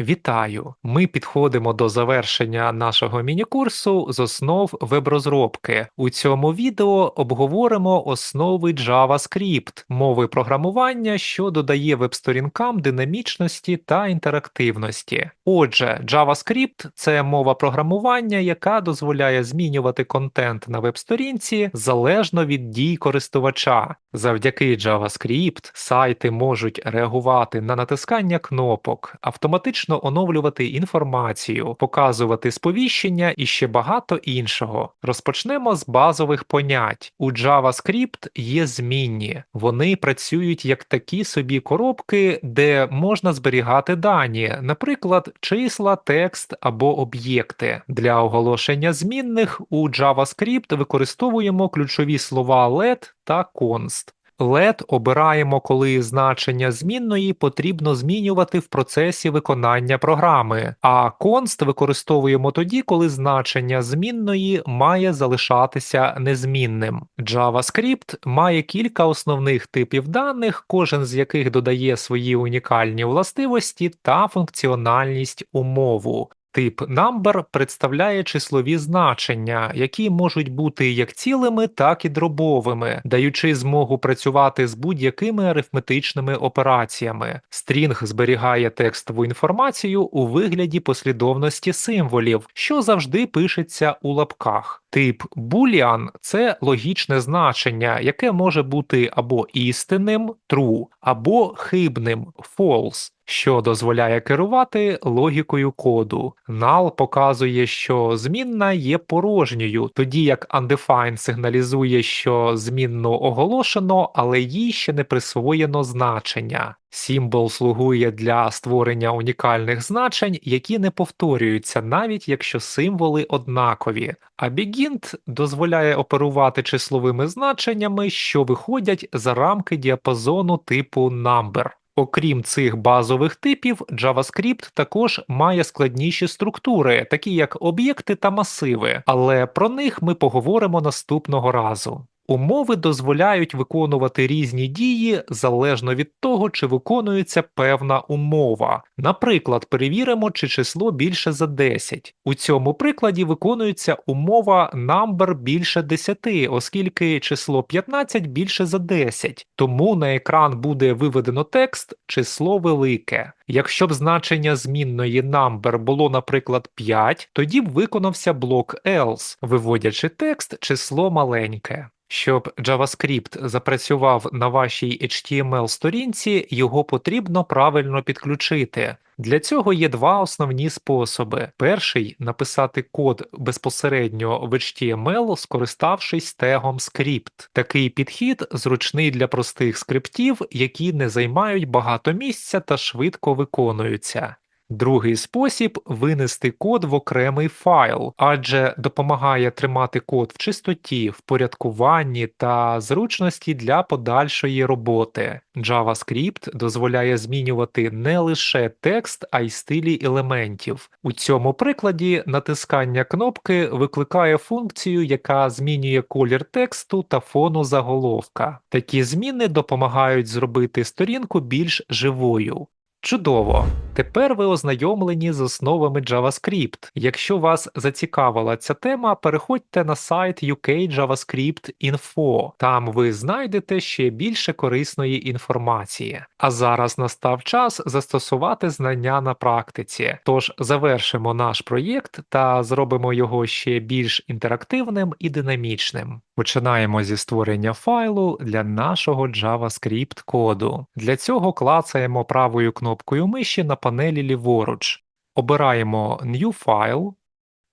Вітаю! Ми підходимо до завершення нашого міні-курсу з основ веб-розробки. У цьому відео обговоримо основи JavaScript, мови програмування, що додає веб-сторінкам динамічності та інтерактивності. Отже, JavaScript – це мова програмування, яка дозволяє змінювати контент на веб-сторінці залежно від дій користувача. Завдяки JavaScript сайти можуть реагувати на натискання кнопок, автоматично оновлювати інформацію, показувати сповіщення і ще багато іншого. Розпочнемо з базових понять. У JavaScript є змінні, вони працюють як такі собі коробки, де можна зберігати дані, наприклад, числа, текст або об'єкти. Для оголошення змінних у JavaScript використовуємо ключові слова let та const. LED обираємо, коли значення змінної потрібно змінювати в процесі виконання програми, а const використовуємо тоді, коли значення змінної має залишатися незмінним. JavaScript має кілька основних типів даних, кожен з яких додає свої унікальні властивості та функціональність умову. Тип number представляє числові значення, які можуть бути як цілими, так і дробовими, даючи змогу працювати з будь-якими арифметичними операціями. Стрінг зберігає текстову інформацію у вигляді послідовності символів, що завжди пишеться у лапках. Тип Boolean – це логічне значення, яке може бути або істинним true, або хибним false що дозволяє керувати логікою коду. Null показує, що змінна є порожньою, тоді як undefined сигналізує, що змінну оголошено, але їй ще не присвоєно значення. Сімвол слугує для створення унікальних значень, які не повторюються, навіть якщо символи однакові, а Begint дозволяє оперувати числовими значеннями, що виходять за рамки діапазону типу number. Окрім цих базових типів, JavaScript також має складніші структури, такі як об'єкти та масиви, але про них ми поговоримо наступного разу. Умови дозволяють виконувати різні дії залежно від того, чи виконується певна умова. Наприклад, перевіримо, чи число більше за 10. У цьому прикладі виконується умова number більше 10, оскільки число 15 більше за 10, тому на екран буде виведено текст число велике. Якщо б значення змінної number було, наприклад, 5, тоді б виконався блок else, виводячи текст число маленьке. Щоб JavaScript запрацював на вашій HTML сторінці, його потрібно правильно підключити. Для цього є два основні способи. Перший написати код безпосередньо в HTML, скориставшись тегом script. Такий підхід зручний для простих скриптів, які не займають багато місця та швидко виконуються. Другий спосіб винести код в окремий файл, адже допомагає тримати код в чистоті, впорядкуванні та зручності для подальшої роботи. JavaScript дозволяє змінювати не лише текст, а й стилі елементів. У цьому прикладі натискання кнопки викликає функцію, яка змінює колір тексту та фону заголовка. Такі зміни допомагають зробити сторінку більш живою. Чудово! Тепер ви ознайомлені з основами JavaScript. Якщо вас зацікавила ця тема, переходьте на сайт UK JavaScript Info. Там ви знайдете ще більше корисної інформації. А зараз настав час застосувати знання на практиці. Тож завершимо наш проєкт та зробимо його ще більш інтерактивним і динамічним. Починаємо зі створення файлу для нашого JavaScript коду. Для цього клацаємо правою кнопкою миші на панелі ліворуч, обираємо New File,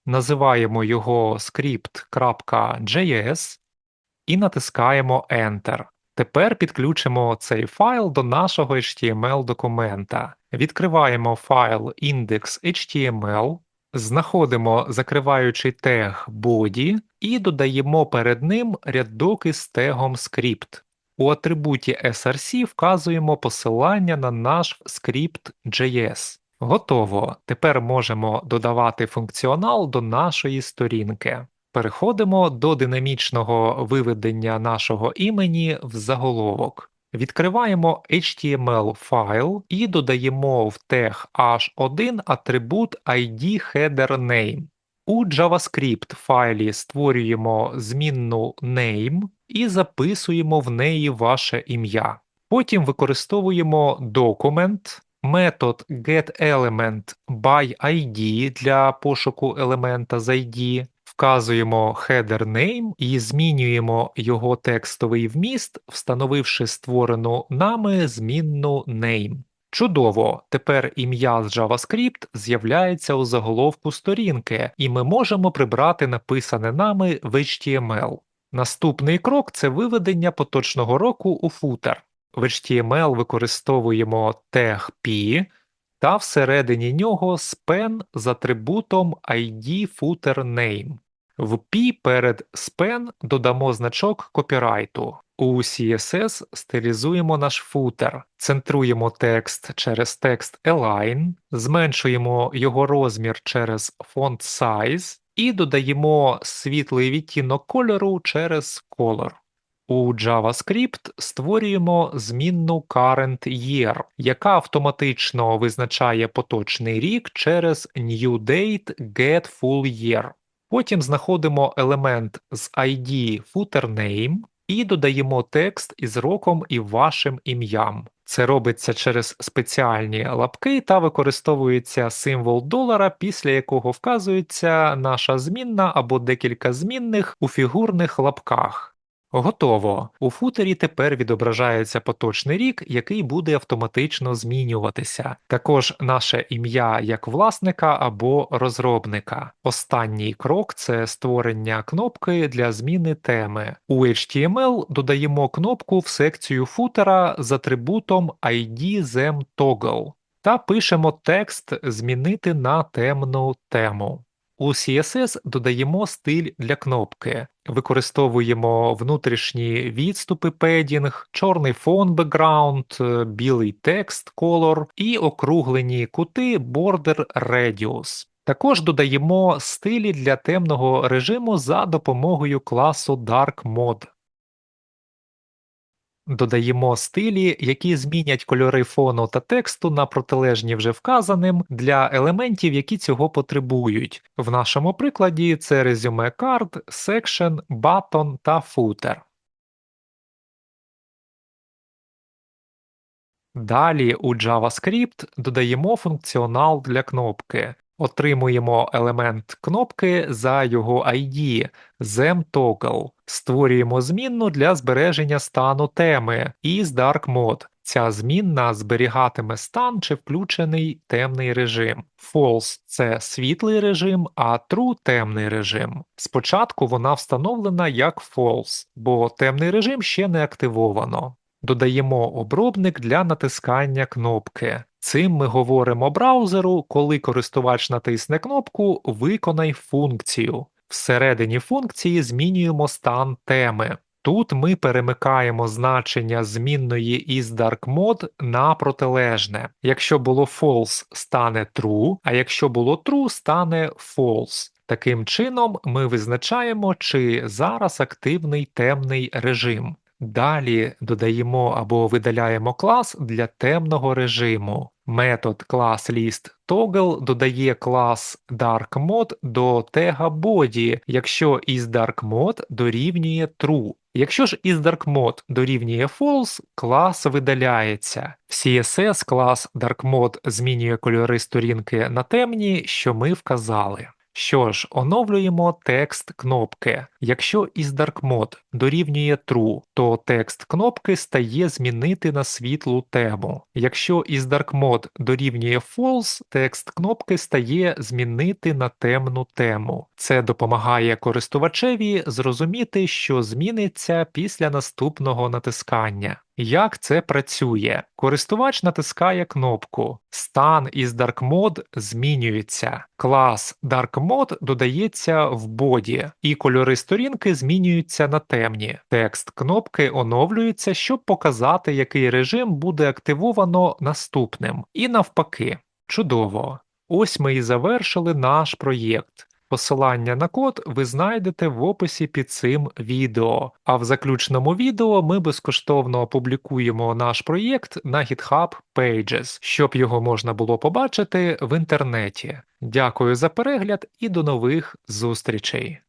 називаємо його script.js і натискаємо Enter. Тепер підключимо цей файл до нашого HTML документа. Відкриваємо файл index.html, знаходимо закриваючий тег body і додаємо перед ним рядок із тегом script. У атрибуті src вказуємо посилання на наш скрипт JS. Готово. Тепер можемо додавати функціонал до нашої сторінки. Переходимо до динамічного виведення нашого імені в заголовок. Відкриваємо HTML файл і додаємо в тег h1 атрибут ID header name. У JavaScript файлі створюємо змінну name і записуємо в неї ваше ім'я. Потім використовуємо документ, метод getElement by ID для пошуку елемента з ID, вказуємо header name і змінюємо його текстовий вміст, встановивши створену нами змінну name. Чудово! Тепер ім'я з JavaScript з'являється у заголовку сторінки, і ми можемо прибрати написане нами в HTML. Наступний крок це виведення поточного року у футер. В HTML використовуємо тег P та всередині нього span з атрибутом ID footer name. В P перед span додамо значок копірайту. У CSS стилізуємо наш футер, центруємо текст через текст Align, зменшуємо його розмір через Font Size і додаємо світлий відтінок кольору через Color. У JavaScript створюємо змінну current year, яка автоматично визначає поточний рік через newDate getFullYear. Потім знаходимо елемент з ID footerName і додаємо текст із роком і вашим ім'ям. Це робиться через спеціальні лапки та використовується символ долара, після якого вказується наша змінна або декілька змінних у фігурних лапках. Готово. У футері тепер відображається поточний рік, який буде автоматично змінюватися. Також наше ім'я як власника або розробника. Останній крок це створення кнопки для зміни теми. У HTML додаємо кнопку в секцію футера з атрибутом ID them toggle та пишемо текст Змінити на темну тему. У CSS додаємо стиль для кнопки, використовуємо внутрішні відступи педінг, чорний фон background, білий текст колор і округлені кути border radius. Також додаємо стилі для темного режиму за допомогою класу Dark Mode. Додаємо стилі, які змінять кольори фону та тексту на протилежні вже вказаним для елементів, які цього потребують. В нашому прикладі це Resume Card, Section, Button та Footer. Далі у JavaScript додаємо функціонал для кнопки. Отримуємо елемент кнопки за його ID ZemToggle. Створюємо змінну для збереження стану теми із Dark Mode. Ця змінна зберігатиме стан чи включений темний режим. False це світлий режим, а True темний режим. Спочатку вона встановлена як False, бо темний режим ще не активовано. Додаємо обробник для натискання кнопки. Цим ми говоримо браузеру, коли користувач натисне кнопку Виконай функцію. Всередині функції змінюємо стан теми. Тут ми перемикаємо значення змінної із Dark Mode на протилежне. Якщо було false, стане true, а якщо було true, стане false. Таким чином, ми визначаємо, чи зараз активний темний режим. Далі додаємо або видаляємо клас для темного режиму. Метод ClassListToggle додає клас DarkMode до тега body, якщо із DarkMode дорівнює true. Якщо ж із DarkMode дорівнює false, клас видаляється. В CSS клас DarkMode змінює кольори сторінки на темні, що ми вказали. Що ж, оновлюємо текст кнопки. Якщо із Dark Mode дорівнює True, то текст кнопки стає змінити на світлу тему. Якщо із Dark Mode дорівнює False, текст кнопки стає змінити на темну тему. Це допомагає користувачеві зрозуміти, що зміниться після наступного натискання. Як це працює? Користувач натискає кнопку, стан із Dark Mode змінюється, клас Dark Mode додається в боді, і кольори сторінки змінюються на темні. Текст кнопки оновлюється, щоб показати, який режим буде активовано наступним. І навпаки. Чудово! Ось ми і завершили наш проєкт. Посилання на код ви знайдете в описі під цим відео. А в заключному відео ми безкоштовно опублікуємо наш проєкт на GitHub Pages, щоб його можна було побачити в інтернеті. Дякую за перегляд і до нових зустрічей!